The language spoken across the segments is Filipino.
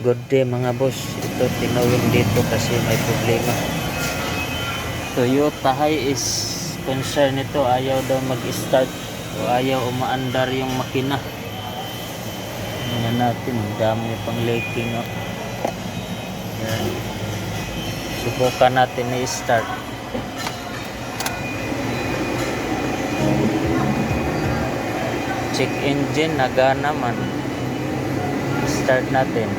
Good day mga boss. Ito tinawin dito kasi may problema. Toyota Hiace concern nito ayaw daw mag-start o ayaw umaandar yung makina. Tingnan natin, dami pang leaking. Oh. Yan. Subukan natin i-start. Check engine, nagana man. Start natin.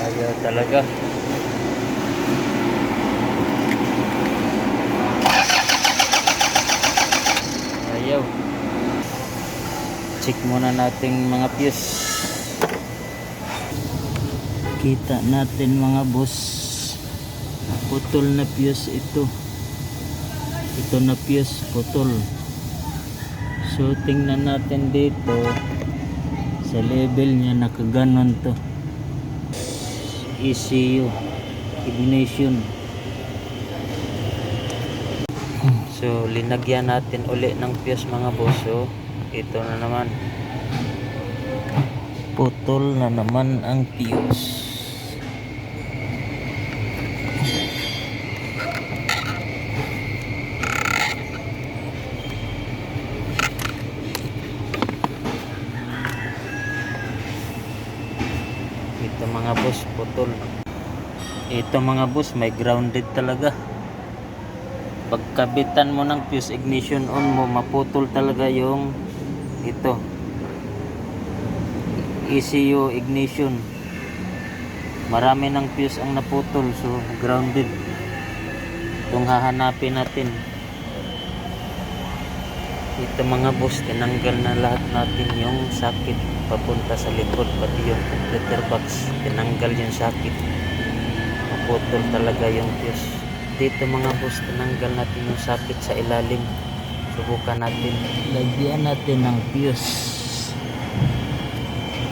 Ayaw talaga. Ayaw. Check muna natin mga fuse. Kita natin mga boss. Putol na fuse ito. Ito na fuse, putol. So tingnan natin dito sa level niya nakaganon to. ECU ignition so linagyan natin uli ng fuse mga boss. So ito na naman. Putol na naman ang fuse ito mga boss putol. Ito mga boss may grounded talaga. Pagkabitan mo ng fuse ignition on mo maputol talaga yung ito. ECU ignition. Marami ng fuse ang naputol so grounded. Itong hahanapin natin ito mga boss tinanggal na lahat natin yung sakit papunta sa likod pati yung computer box. Tinanggal yung sakit. Maputol talaga yung fuse. Dito mga boss tinanggal natin yung sakit sa ilalim. Subukan natin. Lagyan natin ng fuse.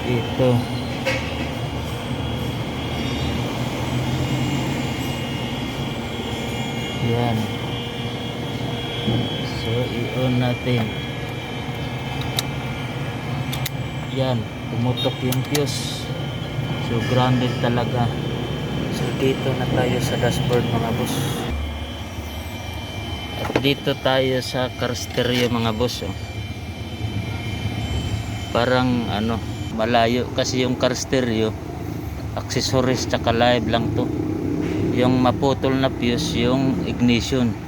Ito yan. so i-on natin. Yan pumutok yung fuse. So grounded talaga. So dito na tayo sa dashboard mga boss. At dito tayo sa car stereo mga boss oh. parang ano malayo kasi yung car stereo accessories tsaka live lang to. Yung maputol na fuse yung ignition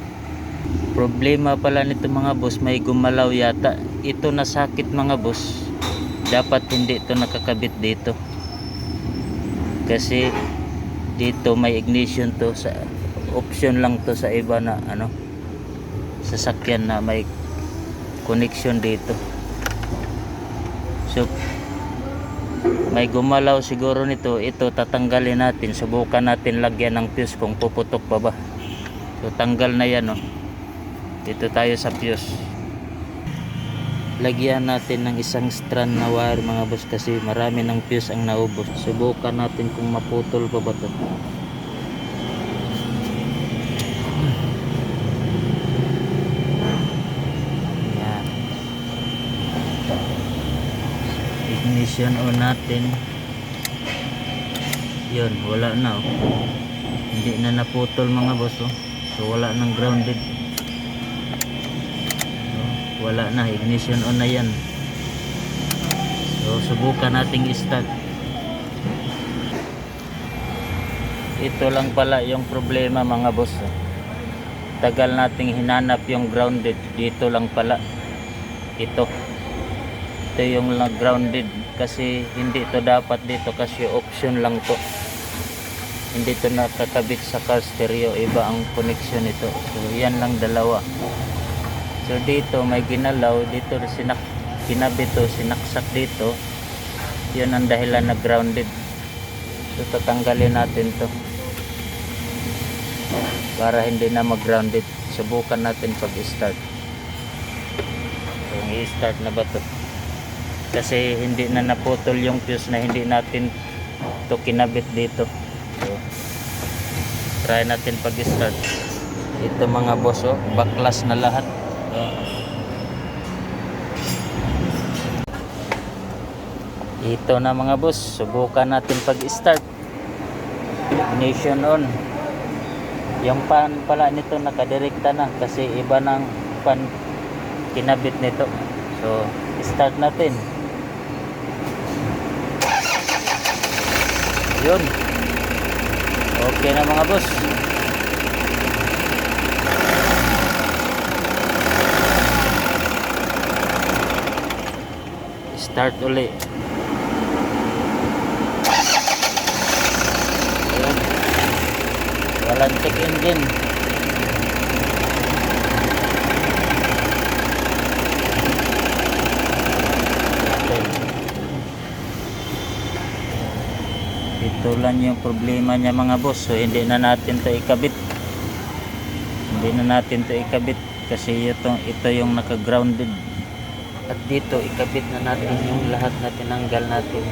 problema pala nito mga boss may gumalaw yata. Ito nasakit mga boss. Dapat hindi ito nakakabit dito. Kasi dito may ignition to sa option lang to sa iba na ano sasakyan na may connection dito. So may gumalaw siguro nito. Ito tatanggalin natin. Subukan natin lagyan ng fuse kung puputok pa ba. So tanggal na yan oh. Dito tayo sa fuse lagyan natin ng isang strand na wire mga boss kasi marami ng fuse ang naubos. Subukan natin kung maputol pa ba to yan ignition on natin. Yun wala na oh. hindi na naputol mga boss oh. so wala nang grounded wala na ignition on na yan. So subukan nating start ito lang pala yung problema mga boss. Tagal nating hinanap yung grounded. Dito lang pala. Ito. Ito yung grounded kasi hindi to dapat dito kasi option lang to. Hindi to nakakabit sa car stereo. Iba ang connection nito. So yan lang dalawa So dito may ginalaw, dito sinak kinabit to, sinaksak dito. 'Yun ang dahilan na grounded. So tatanggalin natin 'to. Para hindi na mag-grounded. Subukan natin pag-start. Kung i-start na ba 'to? Kasi hindi na naputol yung fuse na hindi natin to kinabit dito. So, try natin pag-start. Ito mga boss, oh, baklas na lahat. Ito na mga boss, subukan natin pag-start. Ignition on. Yung pan pala nito nakadirekta na kasi iba ng pan kinabit nito. So, start natin. Yun. Okay na mga boss. Start uli. Ayan. Walang check engine. Ito lang yung problema niya mga boss. So hindi na natin to ikabit. Hindi na natin to ikabit kasi ito, ito yung naka-grounded. At dito ikabit na natin yung lahat na tinanggal natin.